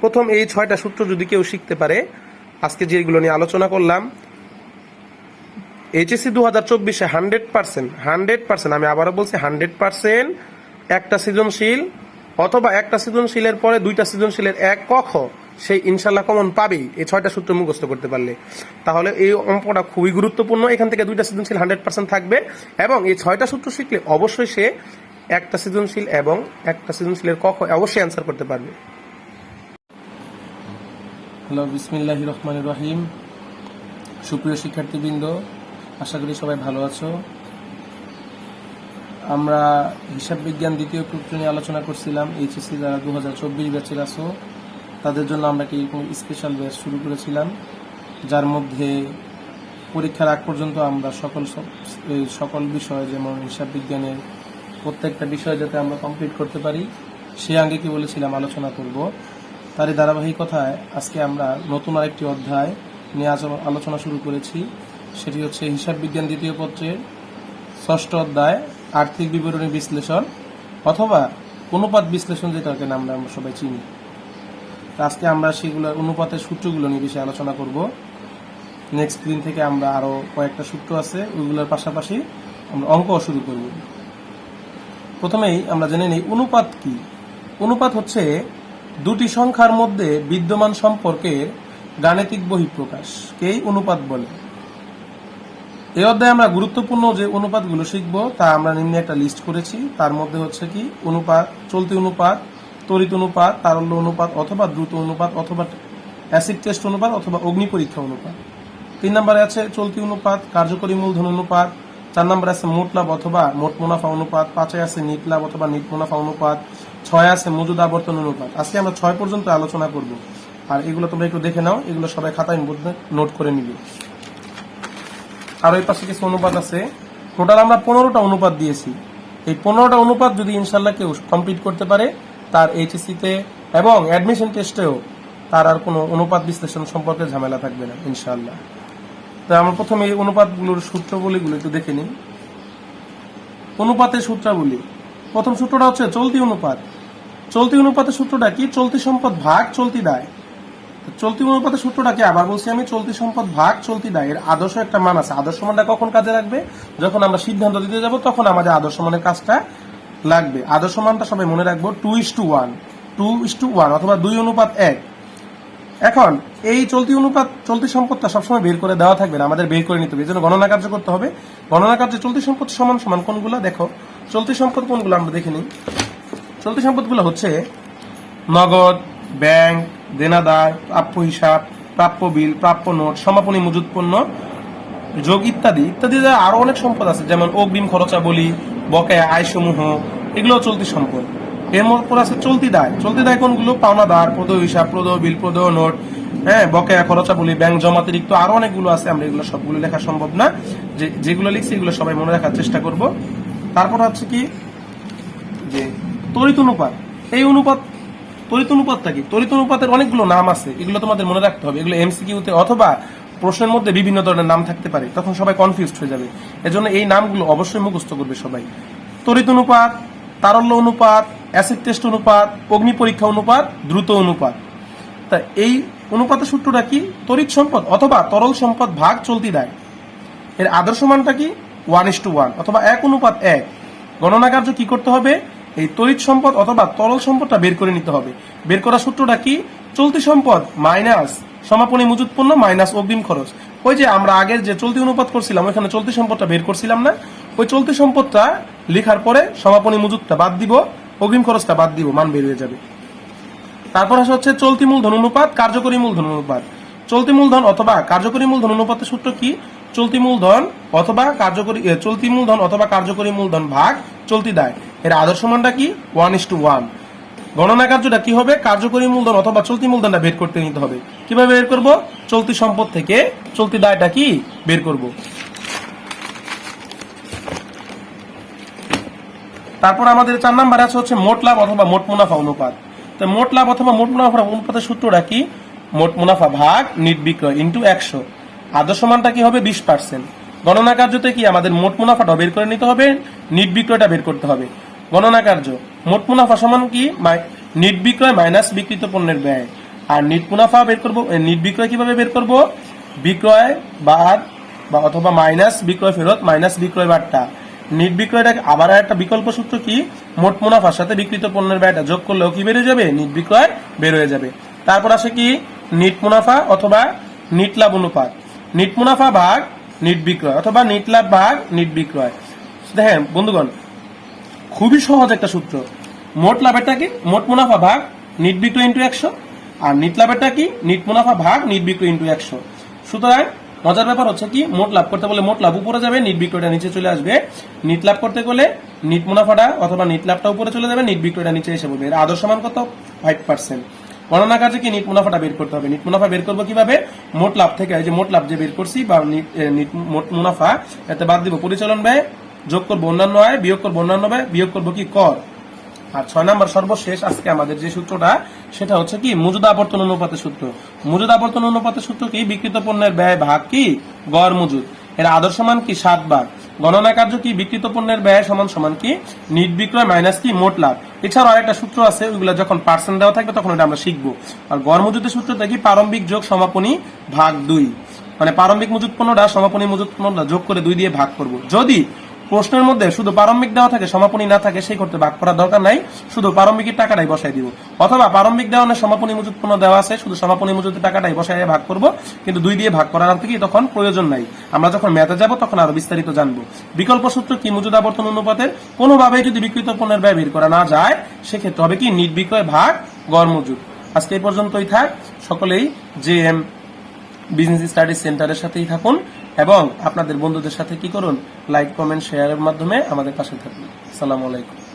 প্রথম এই ছয়টা সূত্র যদি কেউ শিখতে পারে, আজকে যেগুলো নিয়ে আলোচনা করলাম এইচএসসি দু হাজার চব্বিশে হান্ড্রেড পার্সেন্ট হান্ড্রেড পার্সেন্ট, আমি আবারও বলছি হান্ড্রেড পার্সেন্ট, একটা সৃজনশীল অথবা একটা সৃজনশীলের পরে দুইটা সৃজনশীলের এক কখ সেই ইনশাল্লাহ কমন পাবেই। এই ছয়টা সূত্র মুখস্থ করতে পারলে। তাহলে এই অঙ্কটা খুবই গুরুত্বপূর্ণ। এখান থেকে দুইটা সৃজনশীল হান্ড্রেড পার্সেন্ট থাকবে এবং এই ছয়টা সূত্র শিখলে অবশ্যই সে একটা সৃজনশীল এবং একটা সৃজনশীলের কখ অবশ্যই অ্যান্সার করতে পারবে। হ্যালো বিসমিল্লাহ রহমান রহিম। সুপ্রিয় শিক্ষার্থীবৃন্দ, আশা করি সবাই ভালো আছো। আমরা হিসাব বিজ্ঞান দ্বিতীয় প্রক্রিয়া নিয়ে আলোচনা করছিলাম, এইচএসসি যারা দু হাজার চব্বিশ ব্যাচের আছো, তাদের জন্য আমরা একটি স্পেশাল ব্যাচ শুরু করেছিলাম, যার মধ্যে পরীক্ষার আগ পর্যন্ত আমরা সকল সকল বিষয় যেমন হিসাব বিজ্ঞানের প্রত্যেকটা বিষয় যাতে আমরা কমপ্লিট করতে পারি, সে আগে কি বলেছিলাম, আলোচনা করব। তারই ধারাবাহিকতায় আজকে আমরা নতুন আরেকটি অধ্যায় নিয়ে আলোচনা শুরু করেছি। সেটি হচ্ছে হিসাব বিজ্ঞান দ্বিতীয় পত্রের ষষ্ঠ অধ্যায়, আর্থিক বিবরণী বিশ্লেষণ অথবা অনুপাত বিশ্লেষণ যেটাকে নামে আমরা সবাই চিনি। আজকে আমরা সেগুলোর অনুপাতের সূত্রগুলো নিয়ে বেশি আলোচনা করব। নেক্সট দিন থেকে আমরা আরও কয়েকটা সূত্র আছে, ওইগুলোর পাশাপাশি আমরা অঙ্কও শুরু করব। প্রথমেই আমরা জেনে নিই অনুপাত কি? অনুপাত হচ্ছে দুটি সংখ্যার মধ্যে বিদ্যমান সম্পর্কের গাণিতিক বহিঃপ্রকাশকেই অনুপাত বলে? এই অধ্যায়ে আমরা গুরুত্বপূর্ণ যে অনুপাতগুলো শিখব, তা আমরা নিম্নে একটা লিস্ট করেছি। তার মধ্যে হচ্ছে কি? অনুপাত, চলতি অনুপাত তড়িৎ অনুপাত, তারল্য অনুপাত অথবা দ্রুত অনুপাত অথবা অ্যাসিড টেস্ট অনুপাত অথবা অগ্নি পরীক্ষা অনুপাত। তিন নম্বরে আছে চলতি অনুপাত, কার্যকরী মূলধন অনুপাত। চার নম্বরে আছে মোট লাভ অথবা মোট মুনাফা অনুপাত। পাঁচে আছে নিট লাভ অথবা নিট মুনাফা অনুপাত। ছয় আছে, মজুদ আবর্তন অনুপাত। আজকে আমরা ছয় পর্যন্ত আলোচনা করব। আর এগুলো তোমরা একটু দেখে নাও, এগুলো সবাই খাতায় মধ্যে নোট করে নিবে। আর ওই পাশে কিছু অনুপাত আছে। টোটাল আমরা পনেরোটা অনুপাত দিয়েছি। এই পনেরোটা অনুপাত যদি ইনশাল্লাহ কেউ কমপ্লিট করতে পারে, তার এইচএসসি তে এবং অ্যাডমিশন টেস্টেও তার আর কোনো অনুপাত বিশ্লেষণ সম্পর্কে ঝামেলা থাকবে না ইনশাল্লাহ তো আমরা প্রথমে এই অনুপাতগুলোর সূত্রগুলিগুলো একটু দেখে নিই। অনুপাতের সূত্রাবলী। প্রথম সূত্রটা হচ্ছে চলতি অনুপাত। চলতি অনুপাতের সূত্রটা কি? চলতি সম্পদ ভাগ, চলতি দায় চলতি অনুপাতের সূত্রটা সূত্রটাকে আবার বলছি আমি, চলতি সম্পদ ভাগ, চলতি দায় এর আদর্শ একটা মান আছে। আদর্শ মানটা কখন কাজে লাগবে? যখন আমরা সিদ্ধান্ত দিতে যাব, তখন আমাদের আদর্শ মানের কাজটা লাগবে। আদর্শ মানটা সবাই মনে রাখব two is to one two is to one অথবা দুই অনুপাত এক। এখন, এই চলতি অনুপাত, চলতি সম্পদটা সবসময় বের করে দেওয়া থাকবে না। আমাদের বের করে নিতে হবে। এই জন্য গণনা কার্য করতে হবে। গণনা কার্যে চলতি সম্পদ সমান সমান কোনগুলো? দেখো, চলতি সম্পদ কোনগুলো আমরা দেখে নিই। চলতি সম্পদগুলো হচ্ছে নগদ, ব্যাংক, দেনাদার, প্রাপ্য হিসাব, প্রাপ্য বিল, প্রাপ্য নোট, সমাপনী মজুত পণ্য, যোগ ইত্যাদি। ইত্যাদি আরও অনেক সম্পদ আছে, যেমন অগ্রিম খরচা বলি বকেয়া আয়সমূহ এগুলো চলতি সম্পদ। এর মধ্যে আছে চলতি দায়। চলতি দায় কোনগুলো? পাওনাদার প্রদ হিসাব প্রদ বিল প্রদ নোট হ্যাঁ বকেয়া খরচা বলি ব্যাংক জমাতিরিক্ত আরও অনেকগুলো আছে, আমরা এগুলো সবগুলো লেখা সম্ভব না। যে, যেগুলো লিখছি, এগুলো সবাই মনে রাখার চেষ্টা করব। তারপর হচ্ছে কি? যে তড়িৎ অনুপাত। এই অনুপাত, তড়িৎ অনুপাতটা কি? তড়িৎ অনুপাতের অনেকগুলো নাম আছে, এগুলো তোমাদের মনে রাখতে হবে। এগুলো এমসিকিউতে অথবা প্রশ্নের মধ্যে বিভিন্ন ধরনের নাম থাকতে পারে, তখন সবাই কনফিউজড হয়ে যাবে। এজন্য এই নামগুলো অবশ্যই মুখস্থ করবে সবাই। তড়িৎ অনুপাত, তারল্য অনুপাত অ্যাসিড টেস্ট অনুপাত, অগ্নি পরীক্ষা অনুপাত, দ্রুত অনুপাত। তা এই অনুপাতের সূত্রটা কি? তড়িৎ সম্পদ অথবা তরল সম্পদ ভাগ চলতি দেয়। এর আদর্শ মানটা কি? ওয়ান ইস টু ওয়ান অথবা এক অনুপাত এক। গণনা কার্য কি করতে হবে? এই তড়িৎ সম্পদ অথবা তরল সম্পদটা বের করে নিতে হবে। বের করার সূত্রটা কি? চলতি সম্পদ মাইনাস সমাপনী মজুত পণ্য মাইনাস অগ্রিম খরচ। ওই যে আমরা আগের যে চলতি অনুপাত করছিলাম, ওইখানে চলতি সম্পদটা বের করছিলাম না। ওই চলতি সম্পদটা লেখার পরে সমাপনী মজুতটা বাদ দিব, অগ্রিম খরচটা বাদ দিব, মান বের হয়ে যাবে। তারপর আসে হচ্ছে চলতি মূলধন অনুপাত, কার্যকরী মূলধন অনুপাত। চলতি মূলধন অথবা কার্যকরী মূলধন অনুপাতের সূত্র কি? চলতি মূলধন অথবা কার্যকরী চলতি মূলধন অথবা কার্যকরী মূলধন ভাগ চলতি দায়। এর আদর্শ মানটা কি? ওয়ান ইস টু ওয়ান গণনা কার্যটা কি হবে? কার্যকরী মূলধন অথবা চলতি মূলধনটা বের করতে নিতে হবে। কীভাবে বের করব? চলতি সম্পদ থেকে চলতি দায়টা কি? বের করব। তারপর আমাদের চার নাম্বার আছে হচ্ছে মোট লাভ অথবা মোট মুনাফা অনুপাত। তো মোট লাভ অথবা মোট মুনাফা অনুপাতের সূত্রটা কি? মোট মুনাফা ভাগ নিট বিক্রয় ইন্টু একশো। আদর্শ মানটা কি হবে? বিশ পার্সেন্ট গণনা কার্যতে কি আমাদের মোট মুনাফাটা বের করে নিতে হবে? নিট বিক্রয়টা বের করতে হবে। গণনা কার্য মোট মুনাফা সমান কি? নিট বিক্রয় মাইনাস বিক্রিত পণ্যের ব্যয়। আর নিট মুনাফা বের করব নিট বিক্রয় কীভাবে বের করব? বিক্রয় বাদ বা অথবা মাইনাস বিক্রয় ফেরত, মাইনাস বিক্রয় বারটা নিট বিক্রয়টা আবার একটা বিকল্প সূত্র কি? মোট মুনাফার সাথে বিক্রিত পণ্যের ব্যয়টা যোগ করলেও কি বেড়ে যাবে? নিট বিক্রয় বের হয়ে যাবে। তারপর আসে কি? নিট মুনাফা অথবা নিট লাভ অনুপাত। নিট মুনাফা ভাগ নিট বিক্রয় অথবা নিট লাভ ভাগ নিট বিক্রয়। দেখেন, বন্ধুগণ খুবই সহজ একটা সূত্র। মোট লাভেরটা কি? মোট মুনাফা ভাগ নিট বিক্রয় ইন্টু একশো আর নিট লাভেরটা কি? নিট মুনাফা ভাগ নিট বিক্রয় ইন্টু একশো। সুতরাং মজার ব্যাপার হচ্ছে কি, মোট লাভ করতে বলে মোট লাভ উপরে যাবে নিট বিক্রয়টা নিচে চলে আসবে। নিট লাভ করতে গেলে নিট মুনাফাটা অথবা নিট লাভটা উপরে চলে যাবে নিট বিক্রয়টা নিচে এসে পড়বে। এর আদর্শ মান কত? ফাইভ পার্সেন্ট গণনা কাজে কি নিট মুনাফাটা বের করতে হবে? নিট মুনাফা বের করব কীভাবে? মোট লাভ থেকে যে মোট লাভ যে বের করছি বা নিট মোট মুনাফা, এতে বাদ দিব। পরিচালন ব্যয় যোগ করব অন্যান্য আয়, বিয়োগ করব অন্যান্য ব্যয়, বিয়োগ করব কি কর? আর ছয় নম্বর সর্বশেষ আজকে আমাদের যে সূত্রটা, সেটা হচ্ছে কি? মজুদ আবর্তন অনুপাতের সূত্র। মজুদ আবর্তন অনুপাতের সূত্র কি? বিকৃত পণ্যের ব্যয় ভাগ কি? গড় মজুদ। এর আদর্শ মান কি? সাত বার গণনা কার্য কি? বিকৃত পণ্যের ব্যয় সমান সমান কি? নিট বিক্রয় মাইনাস কি? মোট লাভ। এছাড়াও আরেকটা সূত্র আছে, ওইগুলো যখন পার্সেন্ট দেওয়া থাকবে, তখন ওটা আমরা শিখব। আর গড় মজুদের সূত্রটা কি? প্রারম্ভিক যোগ সমাপনী ভাগ দুই। মানে প্রারম্ভিক মজুদ পণ্যটা, সমাপনী মজুদ পণ্যটা যোগ করে দুই দিয়ে ভাগ করব। যদি প্রশ্নের মধ্যে শুধু প্রারম্ভিক দেওয়া থাকে, সমাপনী না থাকে, সেই করতে ভাগ করার দরকার নাই। শুধু প্রারম্ভিকের টাকাটাই বসাই দিব। অথবা প্রারম্ভিক দেওয়ানের সমাপনী মজুদ পণ্য দেওয়া আছে, শুধু সমাপনী মজুদের টাকাটাই বসাই ভাগ করব, কিন্তু দুই দিয়ে ভাগ করার থেকে তখন প্রয়োজন নাই। আমরা যখন ম্যাথে যাব, তখন আরও বিস্তারিত জানব। বিকল্প সূত্র কি মজুদ আবর্তন অনুপাতের? কোনোভাবেই যদি বিকৃত পণ্যের ব্যয় বের করা না যায়, সেক্ষেত্রে হবে কি নিট বিক্রয় ভাগ, গড় মজুদ আজকে এই পর্যন্তই থাক। সকলেই যে বিজনেস স্টাডিজ সেন্টারের সাথেই থাকুন। এবং আপনাদের বন্ধুদের সাথে কি করুন? লাইক কমেন্ট শেয়ারের মাধ্যমে আমাদের পাশে থাকুন। আসসালামু আলাইকুম।